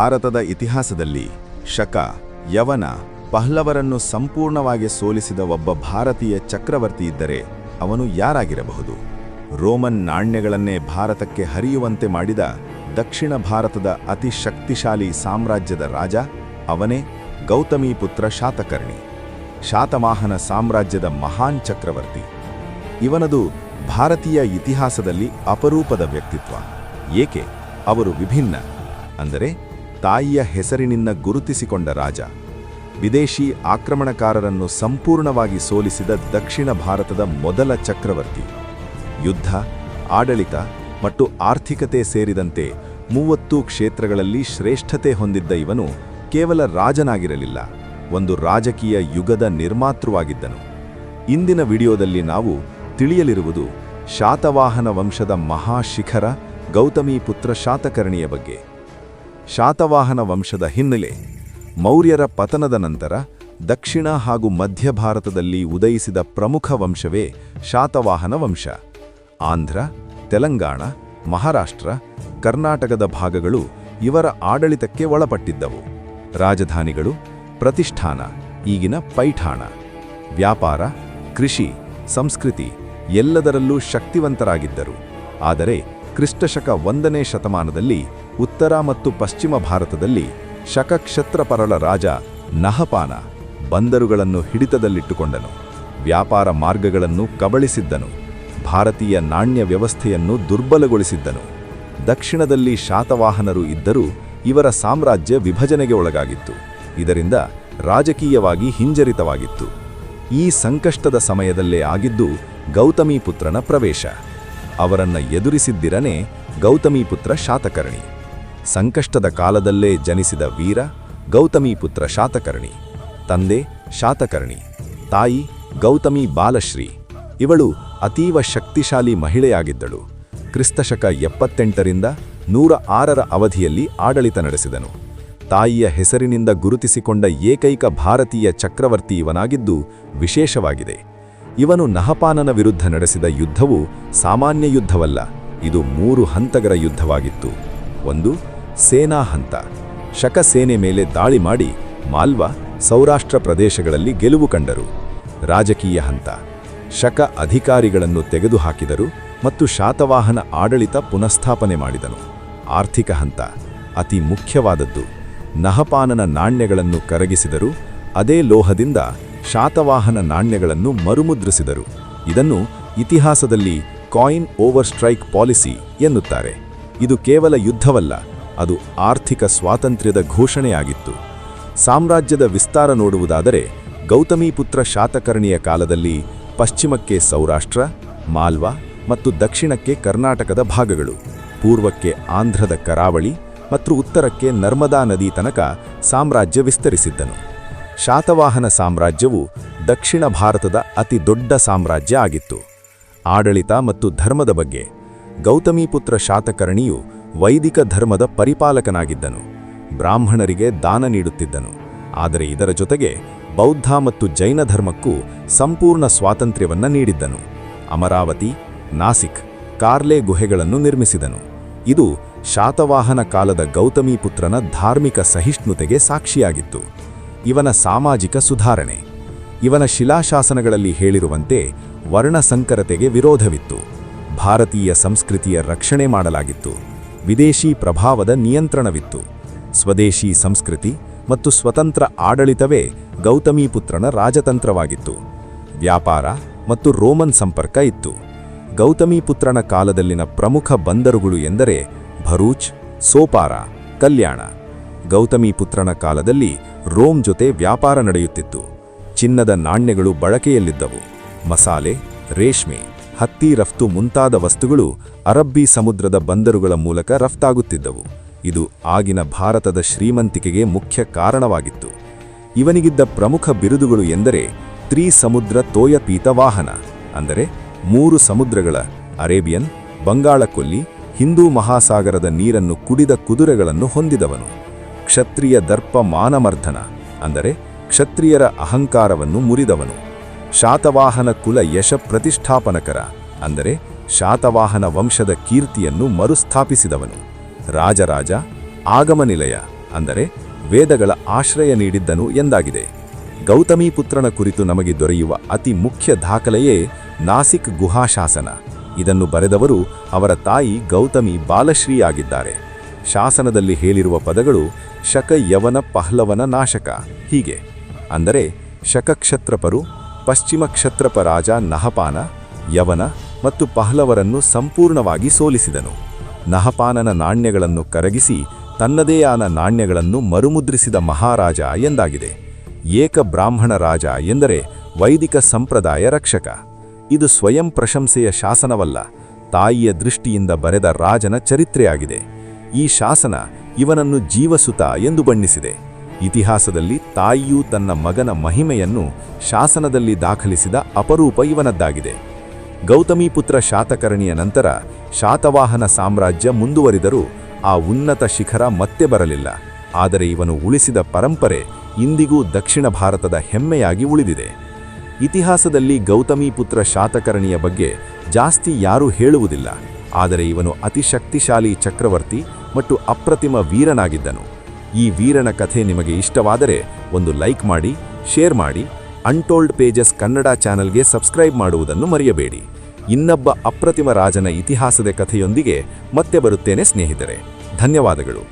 ಭಾರತದ ಇತಿಹಾಸದಲ್ಲಿ ಶಕ, ಯವನ, ಪಹ್ಲವರನ್ನು ಸಂಪೂರ್ಣವಾಗಿ ಸೋಲಿಸಿದ ಒಬ್ಬ ಭಾರತೀಯ ಚಕ್ರವರ್ತಿ ಇದ್ದರೆ ಅವನು ಯಾರಾಗಿರಬಹುದು? ರೋಮನ್ ನಾಣ್ಯಗಳನ್ನೇ ಭಾರತಕ್ಕೆ ಹರಿಯುವಂತೆ ಮಾಡಿದ ದಕ್ಷಿಣ ಭಾರತದ ಅತಿ ಶಕ್ತಿಶಾಲಿ ಸಾಮ್ರಾಜ್ಯದ ರಾಜ ಅವನೇ ಗೌತಮಿಪುತ್ರ ಶಾತಕರ್ಣಿ. ಶಾತವಾಹನ ಸಾಮ್ರಾಜ್ಯದ ಮಹಾನ್ ಚಕ್ರವರ್ತಿ. ಇವನದು ಭಾರತೀಯ ಇತಿಹಾಸದಲ್ಲಿ ಅಪರೂಪದ ವ್ಯಕ್ತಿತ್ವ. ಏಕೆ? ಅವರು ವಿಭಿನ್ನ. ಅಂದರೆ ತಾಯಿಯ ಹೆಸರಿನಿಂದ ಗುರುತಿಸಿಕೊಂಡ ರಾಜ, ವಿದೇಶಿ ಆಕ್ರಮಣಕಾರರನ್ನು ಸಂಪೂರ್ಣವಾಗಿ ಸೋಲಿಸಿದ ದಕ್ಷಿಣ ಭಾರತದ ಮೊದಲ ಚಕ್ರವರ್ತಿ. ಯುದ್ಧ, ಆಡಳಿತ ಮತ್ತು ಆರ್ಥಿಕತೆ ಸೇರಿದಂತೆ ಮೂವತ್ತು ಕ್ಷೇತ್ರಗಳಲ್ಲಿ ಶ್ರೇಷ್ಠತೆ ಹೊಂದಿದ್ದ ಇವನು ಕೇವಲ ರಾಜನಾಗಿರಲಿಲ್ಲ, ಒಂದು ರಾಜಕೀಯ ಯುಗದ ನಿರ್ಮಾತೃವಾಗಿದ್ದನು. ಇಂದಿನ ವಿಡಿಯೋದಲ್ಲಿ ನಾವು ತಿಳಿಯಲಿರುವುದು ಶಾತವಾಹನ ವಂಶದ ಮಹಾಶಿಖರ ಗೌತಮೀಪುತ್ರ ಶಾತಕರ್ಣಿಯ ಬಗ್ಗೆ. ಶಾತವಾಹನ ವಂಶದ ಹಿನ್ನೆಲೆ ಮೌರ್ಯರ ಪತನದ ನಂತರ ದಕ್ಷಿಣ ಹಾಗೂ ಮಧ್ಯ ಭಾರತದಲ್ಲಿ ಉದಯಿಸಿದ ಪ್ರಮುಖ ವಂಶವೇ ಶಾತವಾಹನ ವಂಶ. ಆಂಧ್ರ, ತೆಲಂಗಾಣ, ಮಹಾರಾಷ್ಟ್ರ, ಕರ್ನಾಟಕದ ಭಾಗಗಳು ಇವರ ಆಡಳಿತಕ್ಕೆ ಒಳಪಟ್ಟಿದ್ದವು. ರಾಜಧಾನಿಗಳು, ಪ್ರತಿಷ್ಠಾನ, ಈಗಿನ ಪೈಠಾಣ. ವ್ಯಾಪಾರ, ಕೃಷಿ, ಸಂಸ್ಕೃತಿ ಎಲ್ಲದರಲ್ಲೂ ಶಕ್ತಿವಂತರಾಗಿದ್ದರು. ಆದರೆ, ಕ್ರಿಸ್ತಶಕ ಒಂದನೇ ಶತಮಾನದಲ್ಲಿ ಉತ್ತರ ಮತ್ತು ಪಶ್ಚಿಮ ಭಾರತದಲ್ಲಿ ಶಕಕ್ಷತ್ರಪರಳ ರಾಜ ನಹಪಾನ ಬಂದರುಗಳನ್ನು ಹಿಡಿತದಲ್ಲಿಟ್ಟುಕೊಂಡನು. ವ್ಯಾಪಾರ ಮಾರ್ಗಗಳನ್ನು ಕಬಳಿಸಿದ್ದನು. ಭಾರತೀಯ ನಾಣ್ಯ ವ್ಯವಸ್ಥೆಯನ್ನು ದುರ್ಬಲಗೊಳಿಸಿದ್ದನು. ದಕ್ಷಿಣದಲ್ಲಿ ಶಾತವಾಹನರು ಇದ್ದರೂ ಇವರ ಸಾಮ್ರಾಜ್ಯ ವಿಭಜನೆಗೆ ಒಳಗಾಗಿತ್ತು. ಇದರಿಂದ ರಾಜಕೀಯವಾಗಿ ಹಿಂಜರಿತವಾಗಿತ್ತು. ಈ ಸಂಕಷ್ಟದ ಸಮಯದಲ್ಲೇ ಆಗಿದ್ದು ಗೌತಮೀಪುತ್ರನ ಪ್ರವೇಶ. ಅವರನ್ನ ಎದುರಿಸಿದ್ದಿರನೇ ಗೌತಮೀಪುತ್ರ ಶಾತಕರ್ಣಿ. ಸಂಕಷ್ಟದ ಕಾಲದಲ್ಲೇ ಜನಿಸಿದ ವೀರ ಗೌತಮಿ ಪುತ್ರ ಶಾತಕರ್ಣಿ, ತಂದೆ ಶಾತಕರ್ಣಿ, ತಾಯಿ ಗೌತಮಿ ಬಾಲಶ್ರೀ. ಇವಳು ಅತೀವ ಶಕ್ತಿಶಾಲಿ ಮಹಿಳೆಯಾಗಿದ್ದಳು. ಕ್ರಿಸ್ತಶಕ ಎಪ್ಪತ್ತೆಂಟರಿಂದ ನೂರ ಆರರ ಅವಧಿಯಲ್ಲಿ ಆಡಳಿತ ನಡೆಸಿದನು. ತಾಯಿಯ ಹೆಸರಿನಿಂದ ಗುರುತಿಸಿಕೊಂಡ ಏಕೈಕ ಭಾರತೀಯ ಚಕ್ರವರ್ತಿ ಇವನಾಗಿದ್ದು ವಿಶೇಷವಾಗಿದೆ. ಇವನು ನಹಪಾನನ ವಿರುದ್ಧ ನಡೆಸಿದ ಯುದ್ಧವು ಸಾಮಾನ್ಯ ಯುದ್ಧವಲ್ಲ, ಇದು ಮೂರು ಹಂತಗರ ಯುದ್ಧವಾಗಿತ್ತು. ಒಂದು ಸೇನಾ ಹಂತ. ಶಕ ಸೇನೆ ಮೇಲೆ ದಾಳಿ ಮಾಡಿ ಮಾಲ್ವಾ ಸೌರಾಷ್ಟ್ರ ಪ್ರದೇಶಗಳಲ್ಲಿ ಗೆಲುವು ಕಂಡರು. ರಾಜಕೀಯ ಹಂತ. ಶಕ ಅಧಿಕಾರಿಗಳನ್ನು ತೆಗೆದುಹಾಕಿದರು ಮತ್ತು ಶಾತವಾಹನ ಆಡಳಿತ ಪುನಃಸ್ಥಾಪನೆ ಮಾಡಿದನು. ಆರ್ಥಿಕ ಹಂತ. ಅತಿ ಮುಖ್ಯವಾದದ್ದು. ನಹಪಾನನ ನಾಣ್ಯಗಳನ್ನು ಕರಗಿಸಿದರು. ಅದೇ ಲೋಹದಿಂದ ಶಾತವಾಹನ ನಾಣ್ಯಗಳನ್ನು ಮರುಮುದ್ರಿಸಿದರು. ಇದನ್ನು ಇತಿಹಾಸದಲ್ಲಿ ಕಾಯಿನ್ ಓವರ್ ಸ್ಟ್ರೈಕ್ ಪಾಲಿಸಿ ಎನ್ನುತ್ತಾರೆ. ಇದು ಕೇವಲ ಯುದ್ಧವಲ್ಲ. ಅದು ಆರ್ಥಿಕ ಸ್ವಾತಂತ್ರ್ಯದ ಘೋಷಣೆಯಾಗಿತ್ತು. ಸಾಮ್ರಾಜ್ಯದ ವಿಸ್ತಾರ ನೋಡುವುದಾದರೆ ಗೌತಮೀಪುತ್ರ ಶಾತಕರ್ಣಿಯ ಕಾಲದಲ್ಲಿ ಪಶ್ಚಿಮಕ್ಕೆ ಸೌರಾಷ್ಟ್ರ, ಮಾಲ್ವಾ ಮತ್ತು ದಕ್ಷಿಣಕ್ಕೆ ಕರ್ನಾಟಕದ ಭಾಗಗಳು, ಪೂರ್ವಕ್ಕೆ ಆಂಧ್ರದ ಕರಾವಳಿ ಮತ್ತು ಉತ್ತರಕ್ಕೆ ನರ್ಮದಾ ನದಿ ತನಕ ಸಾಮ್ರಾಜ್ಯ ವಿಸ್ತರಿಸಿದ್ದನು. ಶಾತವಾಹನ ಸಾಮ್ರಾಜ್ಯವು ದಕ್ಷಿಣ ಭಾರತದ ಅತಿ ದೊಡ್ಡ ಸಾಮ್ರಾಜ್ಯ ಆಗಿತ್ತು. ಆಡಳಿತ ಮತ್ತು ಧರ್ಮದ ಬಗ್ಗೆ ಗೌತಮೀಪುತ್ರ ಶಾತಕರ್ಣಿಯು ವೈದಿಕ ಧರ್ಮದ ಪರಿಪಾಲಕನಾಗಿದ್ದನು. ಬ್ರಾಹ್ಮಣರಿಗೆ ದಾನ ನೀಡುತ್ತಿದ್ದನು. ಆದರೆ ಇದರ ಜೊತೆಗೆ ಬೌದ್ಧ ಮತ್ತು ಜೈನ ಧರ್ಮಕ್ಕೂ ಸಂಪೂರ್ಣ ಸ್ವಾತಂತ್ರ್ಯವನ್ನು ನೀಡಿದ್ದನು. ಅಮರಾವತಿ, ನಾಸಿಕ್, ಕಾರ್ಲೆ ಗುಹೆಗಳನ್ನು ನಿರ್ಮಿಸಿದನು. ಇದು ಶಾತವಾಹನ ಕಾಲದ ಗೌತಮಿ ಪುತ್ರನ ಧಾರ್ಮಿಕ ಸಹಿಷ್ಣುತೆಗೆ ಸಾಕ್ಷಿಯಾಗಿತ್ತು. ಇವನ ಸಾಮಾಜಿಕ ಸುಧಾರಣೆ. ಇವನ ಶಿಲಾಶಾಸನಗಳಲ್ಲಿ ಹೇಳಿರುವಂತೆ ವರ್ಣಸಂಕರತೆಗೆ ವಿರೋಧವಿತ್ತು. ಭಾರತೀಯ ಸಂಸ್ಕೃತಿಯ ರಕ್ಷಣೆ ಮಾಡಲಾಗಿತ್ತು. ವಿದೇಶಿ ಪ್ರಭಾವದ ನಿಯಂತ್ರಣವಿತ್ತು. ಸ್ವದೇಶಿ ಸಂಸ್ಕೃತಿ ಮತ್ತು ಸ್ವತಂತ್ರ ಆಡಳಿತವೇ ಗೌತಮೀಪುತ್ರನ ರಾಜತಂತ್ರವಾಗಿತ್ತು. ವ್ಯಾಪಾರ ಮತ್ತು ರೋಮನ್ ಸಂಪರ್ಕ ಇತ್ತು. ಗೌತಮೀಪುತ್ರನ ಕಾಲದಲ್ಲಿನ ಪ್ರಮುಖ ಬಂದರುಗಳು ಎಂದರೆ ಭರೂಚ್, ಸೋಪಾರ, ಕಲ್ಯಾಣ. ಗೌತಮೀಪುತ್ರನ ಕಾಲದಲ್ಲಿ ರೋಮ್ ಜೊತೆ ವ್ಯಾಪಾರ ನಡೆಯುತ್ತಿತ್ತು. ಚಿನ್ನದ ನಾಣ್ಯಗಳು ಬಳಕೆಯಲ್ಲಿದ್ದವು. ಮಸಾಲೆ, ರೇಷ್ಮೆ. ಹತ್ತಿ ರಫ್ತು ಮುಂತಾದ ವಸ್ತುಗಳು ಅರಬ್ಬಿ ಸಮುದ್ರದ ಬಂದರುಗಳ ಮೂಲಕ ರಫ್ತಾಗುತ್ತಿದ್ದವು. ಇದು ಆಗಿನ ಭಾರತದ ಶ್ರೀಮಂತಿಕೆಗೆ ಮುಖ್ಯ ಕಾರಣವಾಗಿತ್ತು. ಇವನಿಗಿದ್ದ ಪ್ರಮುಖ ಬಿರುದುಗಳು ಎಂದರೆ ತ್ರಿಸಮುದ್ರ ತೋಯಪೀತ ವಾಹನ, ಅಂದರೆ ಮೂರು ಸಮುದ್ರಗಳ, ಅರೇಬಿಯನ್, ಬಂಗಾಳಕೊಲ್ಲಿ, ಹಿಂದೂ ಮಹಾಸಾಗರದ ನೀರನ್ನು ಕುಡಿದ ಕುದುರೆಗಳನ್ನು ಹೊಂದಿದವನು. ಕ್ಷತ್ರಿಯ ದರ್ಪ ಮಾನಮರ್ಧನ ಅಂದರೆ ಕ್ಷತ್ರಿಯರ ಅಹಂಕಾರವನ್ನು ಮುರಿದವನು. ಶಾತವಾಹನ ಕುಲ ಯಶ ಪ್ರತಿಷ್ಠಾಪನಕರ, ಅಂದರೆ ಶಾತವಾಹನ ವಂಶದ ಕೀರ್ತಿಯನ್ನು ಮರುಸ್ಥಾಪಿಸಿದವನು. ರಾಜರಾಜ, ಆಗಮನಿಲಯ, ಅಂದರೆ ವೇದಗಳ ಆಶ್ರಯ ನೀಡಿದ್ದನು ಎಂದಾಗಿದೆ. ಗೌತಮಿ ಪುತ್ರನ ಕುರಿತು ನಮಗೆ ದೊರೆಯುವ ಅತಿ ಮುಖ್ಯ ದಾಖಲೆಯೇ ನಾಸಿಕ್ ಗುಹಾಶಾಸನ. ಇದನ್ನು ಬರೆದವರು ಅವರ ತಾಯಿ ಗೌತಮಿ ಬಾಲಶ್ರೀ ಆಗಿದ್ದಾರೆ ಶಾಸನದಲ್ಲಿ ಹೇಳಿರುವ ಪದಗಳು ಶಕ ಯವನ ಪಹ್ಲವನ ನಾಶಕ, ಹೀಗೆ. ಅಂದರೆ ಶಕಕ್ಷತ್ರಪರು ಪಶ್ಚಿಮ ಕ್ಷತ್ರಪ ರಾಜ ನಹಪಾನ, ಯವನ ಮತ್ತು ಪಹ್ಲವರನ್ನು ಸಂಪೂರ್ಣವಾಗಿ ಸೋಲಿಸಿದನು. ನಹಪಾನನ ನಾಣ್ಯಗಳನ್ನು ಕರಗಿಸಿ ತನ್ನದೇ ಆದ ನಾಣ್ಯಗಳನ್ನು ಮರುಮುದ್ರಿಸಿದ ಮಹಾರಾಜ ಎಂದಾಗಿದೆ. ಏಕ ಬ್ರಾಹ್ಮಣ ರಾಜ ಎಂದರೆ ವೈದಿಕ ಸಂಪ್ರದಾಯ ರಕ್ಷಕ. ಇದು ಸ್ವಯಂ ಪ್ರಶಂಸೆಯ ಶಾಸನವಲ್ಲ, ತಾಯಿಯ ದೃಷ್ಟಿಯಿಂದ ಬರೆದ ರಾಜನ ಚರಿತ್ರೆಯಾಗಿದೆ. ಈ ಶಾಸನ ಇವನನ್ನು ಜೀವಸುತ ಎಂದು ಬಣ್ಣಿಸಿದೆ. ಇತಿಹಾಸದಲ್ಲಿ ತಾಯಿಯು ತನ್ನ ಮಗನ ಮಹಿಮೆಯನ್ನು ಶಾಸನದಲ್ಲಿ ದಾಖಲಿಸಿದ ಅಪರೂಪ ಇವನದ್ದಾಗಿದೆ. ಗೌತಮೀಪುತ್ರ ಶಾತಕರ್ಣಿಯ ನಂತರ ಶಾತವಾಹನ ಸಾಮ್ರಾಜ್ಯ ಮುಂದುವರಿದರೂ ಆ ಉನ್ನತ ಶಿಖರ ಮತ್ತೆ ಬರಲಿಲ್ಲ. ಆದರೆ ಇವನು ಉಳಿಸಿದ ಪರಂಪರೆ ಇಂದಿಗೂ ದಕ್ಷಿಣ ಭಾರತದ ಹೆಮ್ಮೆಯಾಗಿ ಉಳಿದಿದೆ. ಇತಿಹಾಸದಲ್ಲಿ ಗೌತಮೀಪುತ್ರ ಶಾತಕರ್ಣಿಯ ಬಗ್ಗೆ ಜಾಸ್ತಿ ಯಾರೂ ಹೇಳುವುದಿಲ್ಲ. ಆದರೆ ಇವನು ಅತಿಶಕ್ತಿಶಾಲಿ ಚಕ್ರವರ್ತಿ ಮತ್ತು ಅಪ್ರತಿಮ ವೀರನಾಗಿದ್ದನು. ಈ ವೀರನ ಕಥೆ ನಿಮಗೆ ಇಷ್ಟವಾದರೆ ಒಂದು ಲೈಕ್ ಮಾಡಿ, ಶೇರ್ ಮಾಡಿ ಅನ್ಟೋಲ್ಡ್ ಪೇಜಸ್ ಕನ್ನಡ ಚಾನೆಲ್ಗೆ ಸಬ್ಸ್ಕ್ರೈಬ್ ಮಾಡುವುದನ್ನು ಮರೆಯಬೇಡಿ. ಇನ್ನೊಬ್ಬ ಅಪ್ರತಿಮ ರಾಜನ ಇತಿಹಾಸದ ಕಥೆಯೊಂದಿಗೆ ಮತ್ತೆ ಬರುತ್ತೇನೆ ಸ್ನೇಹಿತರೆ. ಧನ್ಯವಾದಗಳು.